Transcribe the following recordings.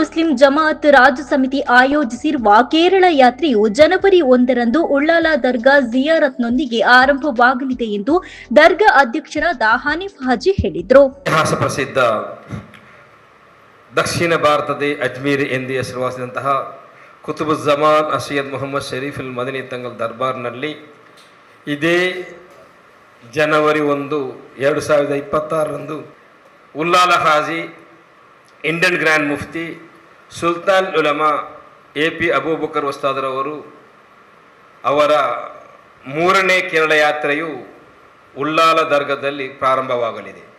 Muslim Jamaat ರಾಜ್ಯ ಸಮಿತಿ ಆಯೋಜಿಸಿರುವ ಕೇರಳ ಯಾತ್ರೆಯು ಜನವರಿ ಒಂದರಂದು ಉಳ್ಳಾಲ ದರ್ಗಾ ಜಿಯಾರತ್ನೊಂದಿಗೆ ಆರಂಭವಾಗಲಿದೆ ಎಂದು ದರ್ಗಾ ಅಧ್ಯಕ್ಷರಾದ ಹನೀಫ್ ಹಾಜಿ ಹೇಳಿದರು. ಇತಿಹಾಸ ಪ್ರಸಿದ್ಧ ದಕ್ಷಿಣ ಭಾರತದ ಅಜ್ಮೀರ್ ಎಂದು ಹೆಸರುವಾಸಿದಂತಹ ಕುತುಬುಜ್ಜಮಾನ್ ಅಸೀದ್ ಮೊಹಮ್ಮದ್ ಶರೀಫುಲ್ ಮದನಿ ತಂಗಲ್ ದರ್ಬಾರ್ನಲ್ಲಿ ಇದೇ ಜನವರಿ ಒಂದು ಎರಡು ಸಾವಿರದ ಇಪ್ಪತ್ತಾರರಂದು Ullal Haji Indian grand Mufti Sultan Ulama A P Abubakar ವಸ್ತಾದರವರು ಅವರ ಮೂರನೇ ಕೇರಳ ಯಾತ್ರೆಯು ಉಳ್ಳಾಲ ದರ್ಗದಲ್ಲಿ ಪ್ರಾರಂಭವಾಗಲಿದೆ.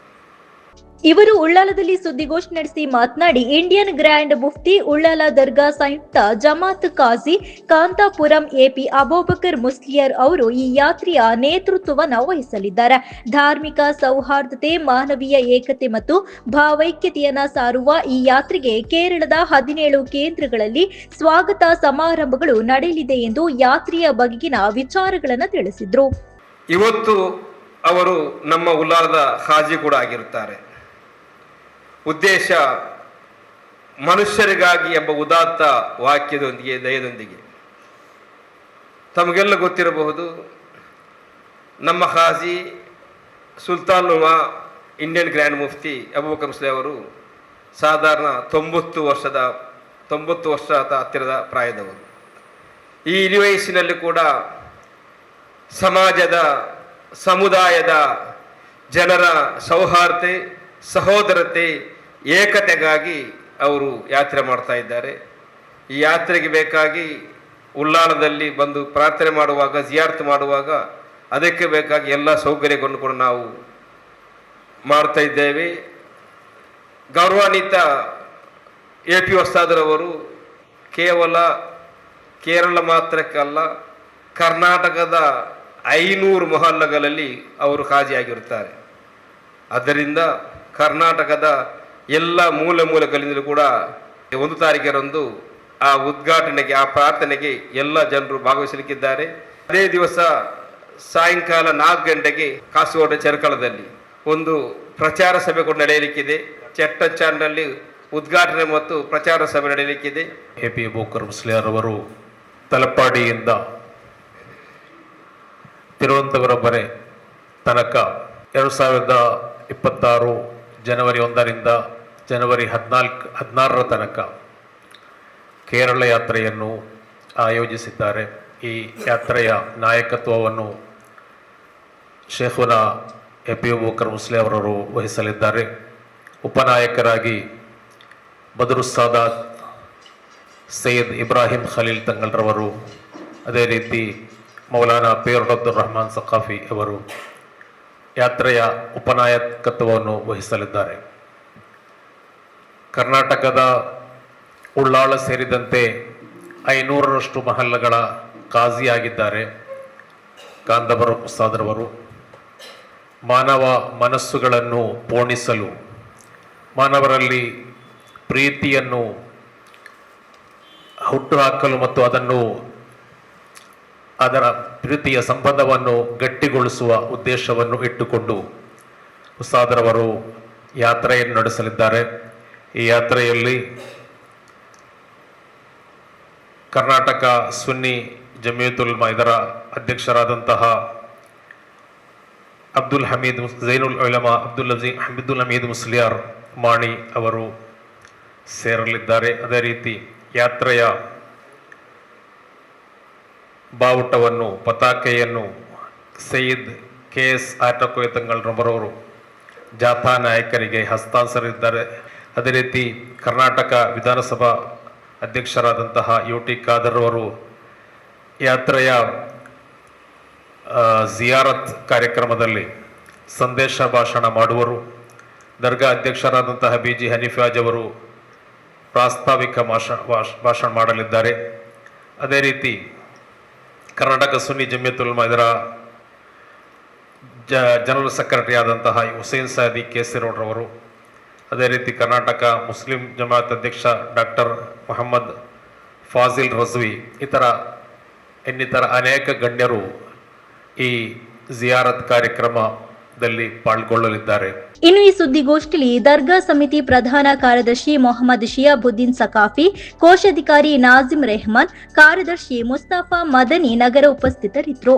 ಇವರು ಉಳ್ಳಾಲದಲ್ಲಿ ಸುದ್ದಿಗೋಷ್ಠಿ ನಡೆಸಿ ಮಾತನಾಡಿ, ಇಂಡಿಯನ್ ಗ್ರ್ಯಾಂಡ್ ಮುಫ್ತಿ ಉಳ್ಳಾಲ ದರ್ಗಾ ಸಂಯುಕ್ತ ಜಮಾತ್ ಕಾಜಿ, ಕಾಂತಾಪುರಂ ಎಪಿ ಅಬೋಬಕರ್ ಮುಸ್ಲಿಯರ್ ಅವರು ಈ ಯಾತ್ರೆಯ ನೇತೃತ್ವವನ್ನು ವಹಿಸಲಿದ್ದಾರೆ. ಧಾರ್ಮಿಕ ಸೌಹಾರ್ದತೆ, ಮಾನವೀಯ ಏಕತೆ ಮತ್ತು ಭಾವೈಕ್ಯತೆಯನ್ನ ಸಾರುವ ಈ ಯಾತ್ರೆಗೆ ಕೇರಳದ ಹದಿನೇಳು ಕೇಂದ್ರಗಳಲ್ಲಿ ಸ್ವಾಗತ ಸಮಾರಂಭಗಳು ನಡೆಯಲಿದೆ ಎಂದು ಯಾತ್ರೆಯ ಬಗೆಗಿನ ವಿಚಾರಗಳನ್ನು ತಿಳಿಸಿದ್ರು. ಇವತ್ತು ಅವರು ನಮ್ಮ ಉಲ್ಲಾಲದ ಹಾಜಿ ಕೂಡ ಆಗಿರುತ್ತಾರೆ. ಉದ್ದೇಶ ಮನುಷ್ಯರಿಗಾಗಿ ಎಂಬ ಉದಾತ್ತ ವಾಕ್ಯದೊಂದಿಗೆ, ದಯದೊಂದಿಗೆ. ತಮಗೆಲ್ಲ ಗೊತ್ತಿರಬಹುದು, ನಮ್ಮ Qazi Sultan Uma Indian grand mufti Abubakar Musli ಅವರು ಸಾಧಾರಣ ತೊಂಬತ್ತು ವರ್ಷದ ತೊಂಬತ್ತು ವರ್ಷದ ಹತ್ತಿರದ ಪ್ರಾಯದವರು. ಈ ಇಳಿ ವಯಸ್ಸಿನಲ್ಲಿ ಕೂಡ ಸಮಾಜದ, ಸಮುದಾಯದ ಜನರ ಸೌಹಾರ್ದತೆ ಸಹೋದರತೆ ಏಕತೆಗಾಗಿ ಅವರು ಯಾತ್ರೆ ಮಾಡ್ತಾ ಇದ್ದಾರೆ. ಈ ಯಾತ್ರೆಗೆ ಬೇಕಾಗಿ ಉಲ್ಲಾಳದಲ್ಲಿ ಬಂದು ಪ್ರಾರ್ಥನೆ ಮಾಡುವಾಗ, ಜಿಯಾರ್ತ್ ಮಾಡುವಾಗ ಅದಕ್ಕೆ ಬೇಕಾಗಿ ಎಲ್ಲ ಸೌಕರ್ಯಗಳನ್ನು ಕೂಡ ನಾವು ಮಾಡ್ತಾ ಇದ್ದೇವೆ. ಗೌರವಾನ್ವಿತ ಎ ಪಿ ವಸ್ತಾದರವರು ಕೇವಲ ಕೇರಳ ಮಾತ್ರಕ್ಕಲ್ಲ ಕರ್ನಾಟಕದ ಐನೂರು ಮೊಹಲ್ಲಗಳಲ್ಲಿ ಅವರು ಹಾಜಿಯಾಗಿರುತ್ತಾರೆ ಆದ್ದರಿಂದ ಕರ್ನಾಟಕದ ಎಲ್ಲ ಮೂಲ ಮೂಲಗಳಿಂದಲೂ ಕೂಡ ಒಂದು ತಾರೀಕರಂದು ಆ ಉದ್ಘಾಟನೆಗೆ, ಆ ಪ್ರಾರ್ಥನೆಗೆ ಎಲ್ಲ ಜನರು ಭಾಗವಹಿಸಲಿಕ್ಕಿದ್ದಾರೆ. ಅದೇ ದಿವಸ ಸಾಯಂಕಾಲ ನಾಲ್ಕು ಗಂಟೆಗೆ ಕಾಸರಗೋಡು ಚರ್ಕಳದಲ್ಲಿ ಒಂದು ಪ್ರಚಾರ ಸಭೆ ಕೂಡ ನಡೆಯಲಿಕ್ಕಿದೆ. ಚಟ್ಟಚಾನ್ನಲ್ಲಿ ಉದ್ಘಾಟನೆ ಮತ್ತು ಪ್ರಚಾರ ಸಭೆ ನಡೆಯಲಿಕ್ಕಿದೆ. ಎ ಪಿ ಬೋಕರ್ ಮುಸ್ಲಿಯಾರವರು ತಲಪಾಡಿಯಿಂದ ತಿರುವನಂತಪುರವರೆ ತನಕ ಎರಡು ಸಾವಿರದ ಇಪ್ಪತ್ತಾರು ಜನವರಿ ಒಂದರಿಂದ ಜನವರಿ ಹದಿನಾಲ್ಕು, ಹದಿನಾರರ ತನಕ ಕೇರಳ ಯಾತ್ರೆಯನ್ನು ಆಯೋಜಿಸಿದ್ದಾರೆ. ಈ ಯಾತ್ರೆಯ ನಾಯಕತ್ವವನ್ನು ಶೇಖುನ ಎ ಪಿ ಅಬೂಕರ್ ಮುಸ್ಲಿ ಅವರವರು ವಹಿಸಲಿದ್ದಾರೆ. ಉಪನಾಯಕರಾಗಿ ಬದರುಸ್ಸಾದ ಸೈಯದ್ ಇಬ್ರಾಹಿಂ ಖಲೀಲ್ ತಂಗಲ್ರವರು ಅದೇ ರೀತಿ ಮೌಲಾನಾ ಪೇರ್ ಅಬ್ದುಲ್ ರಹಮಾನ್ ಸಖಾಫಿ ಅವರು ಯಾತ್ರೆಯ ಉಪನಾಯಕತ್ವವನ್ನು ವಹಿಸಲಿದ್ದಾರೆ. ಕರ್ನಾಟಕದ ಉಳ್ಳಾಳ ಸೇರಿದಂತೆ ಐನೂರರಷ್ಟು ಮಹಲ್ಲಗಳ ಕಾಜಿಯಾಗಿದ್ದಾರೆ. ಕಾಂದಬರ ಸಾದರವರು ಮಾನವ ಮನಸ್ಸುಗಳನ್ನು ಪೋಣಿಸಲು, ಮಾನವರಲ್ಲಿ ಪ್ರೀತಿಯನ್ನು ಹುಟ್ಟುಹಾಕಲು ಮತ್ತು ಅದನ್ನು ಅದರ ಪ್ರೀತಿಯ ಸಂಬಂಧವನ್ನು ಗಟ್ಟಿಗೊಳಿಸುವ ಉದ್ದೇಶವನ್ನು ಇಟ್ಟುಕೊಂಡು ಉಸ್ತಾದರವರು ಯಾತ್ರೆಯನ್ನು ನಡೆಸಲಿದ್ದಾರೆ. ಈ ಯಾತ್ರೆಯಲ್ಲಿ ಕರ್ನಾಟಕ ಸುನ್ನಿ ಜಮಿಯತುಲ್ ಇದರ ಅಧ್ಯಕ್ಷರಾದಂತಹ ಅಬ್ದುಲ್ ಹಮೀದ್ ಜೈನುಲ್ ಉಲಮಾ ಅಬ್ದುಲ್ ಅಜೀ ಹಮೀದುಲ್ ಹಮೀದ್ ಮುಸ್ಲಿಯಾರ್ ಮಾಣಿ ಅವರು ಸೇರಲಿದ್ದಾರೆ. ಅದೇ ರೀತಿ ಯಾತ್ರೆಯ ಬಾವುಟವನ್ನು, ಪತಾಕೆಯನ್ನು, ಸಯೀದ್ ಕೆ ಎಸ್ ಆಟಕೋಯತಂಗಲ್ರವರವರು ಜಾಥಾ ನಾಯಕರಿಗೆ ಹಸ್ತಾಂತರಿಸಿದ್ದಾರೆ. ಅದೇ ರೀತಿ ಕರ್ನಾಟಕ ವಿಧಾನಸಭಾ ಅಧ್ಯಕ್ಷರಾದಂತಹ ಯು ಟಿ ಖಾದರ್ ಅವರು ಯಾತ್ರೆಯ ಜಿಯಾರತ್ ಕಾರ್ಯಕ್ರಮದಲ್ಲಿ ಸಂದೇಶ ಭಾಷಣ ಮಾಡುವರು. ದರ್ಗಾ ಅಧ್ಯಕ್ಷರಾದಂತಹ ಬಿ ಜಿ ಹನೀಫಾಜ್ ಅವರು ಪ್ರಾಸ್ತಾವಿಕ ಭಾಷ, ಭಾಷ- ಭಾಷಣ ಮಾಡಲಿದ್ದಾರೆ. ಅದೇ ರೀತಿ ಕರ್ನಾಟಕ ಸುನ್ನಿ ಜಮಿಯತುಲ್ ಇದರ ಜ, ಜನರಲ್ ಸೆಕ್ರೆಟರಿ ಆದಂತಹ ಹುಸೇನ್ ಸಾದಿ ಕೇಸಿರೋಡ್ರವರು ಅದೇ ರೀತಿ ಕರ್ನಾಟಕ ಮುಸ್ಲಿಂ ಜಮಾತ್ ಅಧ್ಯಕ್ಷ ಡಾಕ್ಟರ್ ಮೊಹಮ್ಮದ್ ಫಾಜಿಲ್ ರಜ್ವಿ, ಇತರ ಇನ್ನಿತರ ಅನೇಕ ಗಣ್ಯರು ಈ ಜಿಯಾರತ್ ಕಾರ್ಯಕ್ರಮ ದಲ್ಲಿ ಪಾಲ್ಗೊಳ್ಳಲಿದ್ದಾರೆ. ಇನ್ನು ಈ ಸುದ್ದಿಗೋಷ್ಠಿಲಿ ದರ್ಗಾ ಸಮಿತಿ ಪ್ರಧಾನ ಕಾರ್ಯದರ್ಶಿ ಮೊಹಮ್ಮದ್ ಶಿಯಾಬುದ್ದೀನ್ ಸಕಾಫಿ ಕೋಶಾಧಿಕಾರಿ ನಾಜಿಮ್ ರೆಹಮಾನ್, ಕಾರ್ಯದರ್ಶಿ ಮುಸ್ತಫಾ ಮದನಿ ನಗರ ಉಪಸ್ಥಿತರಿದ್ದರು.